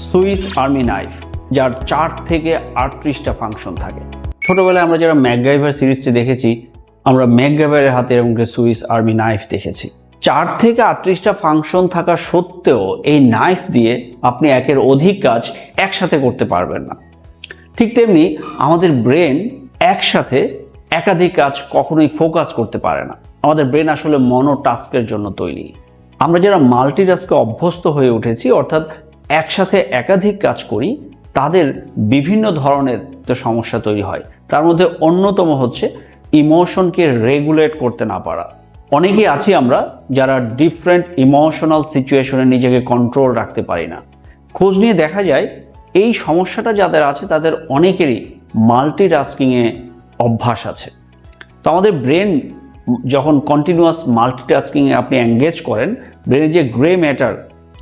Swiss army knife, যার চার থেকে আটত্রিশটা ফাংশন থাকে। ছোটবেলায় আমরা যারা ম্যাকগাইভার সিরিজটি দেখেছি, আমরা ম্যাকগাইভারের হাতে এরকম সুইস আর্মি নাইফ দেখেছি। চার থেকে আটত্রিশটা ফাংশন থাকা সত্ত্বেও এই নাইফ দিয়ে আপনি একের অধিক কাজ একসাথে করতে পারবেন না। ঠিক তেমনি আমাদের ব্রেন একসাথে একাধিক কাজ কখনোই ফোকাস করতে পারে না। আমাদের ব্রেন আসলে মনোটাস্কের জন্য তৈরি। আমরা যারা মাল্টিটাস্কে অভ্যস্ত হয়ে উঠেছি, অর্থাৎ একসাথে একাধিক কাজ করি, তাদের বিভিন্ন ধরনের তো সমস্যা তৈরি হয়। তার মধ্যে অন্যতম হচ্ছে ইমোশনকে রেগুলেট করতে না পারা। অনেকেই আছি আমরা যারা ডিফারেন্ট ইমোশনাল সিচুয়েশনে নিজেকে কন্ট্রোল রাখতে পারি না। খোঁজ নিয়ে দেখা যায়, এই সমস্যাটা যাদের আছে, তাদের অনেকেরই মাল্টিটাস্কিংয়ে অভ্যাস আছে। তো আমাদের ব্রেন যখন কন্টিনিউয়াস মাল্টিটাস্কিংয়ে আপনি এঙ্গেজ করেন ব্রেনে যে গ্রে ম্যাটার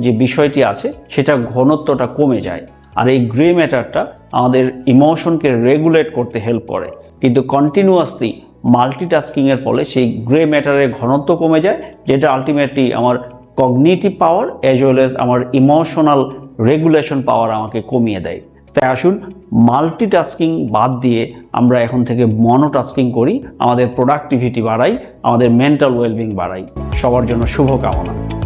যে বিষয়টি আছে, সেটা ঘনত্বটা কমে যায়। আর এই গ্রে ম্যাটারটা আমাদের ইমোশনকে রেগুলেট করতে হেল্প করে। কিন্তু কন্টিনিউয়াসলি মাল্টিটাস্কিংয়ের ফলে সেই গ্রে ম্যাটারের ঘনত্ব কমে যায়, যেটা আলটিমেটলি আমার cognitive power as well as আমার ইমোশনাল রেগুলেশন পাওয়ার আমাকে কমিয়ে দেয়। তাই আসুন মাল্টিটাস্কিং বাদ দিয়ে আমরা এখন থেকে মনোটাস্কিং করি, আমাদের প্রোডাক্টিভিটি বাড়াই, আমাদের মেন্টাল ওয়েলবিং বাড়াই। সবার জন্য শুভকামনা।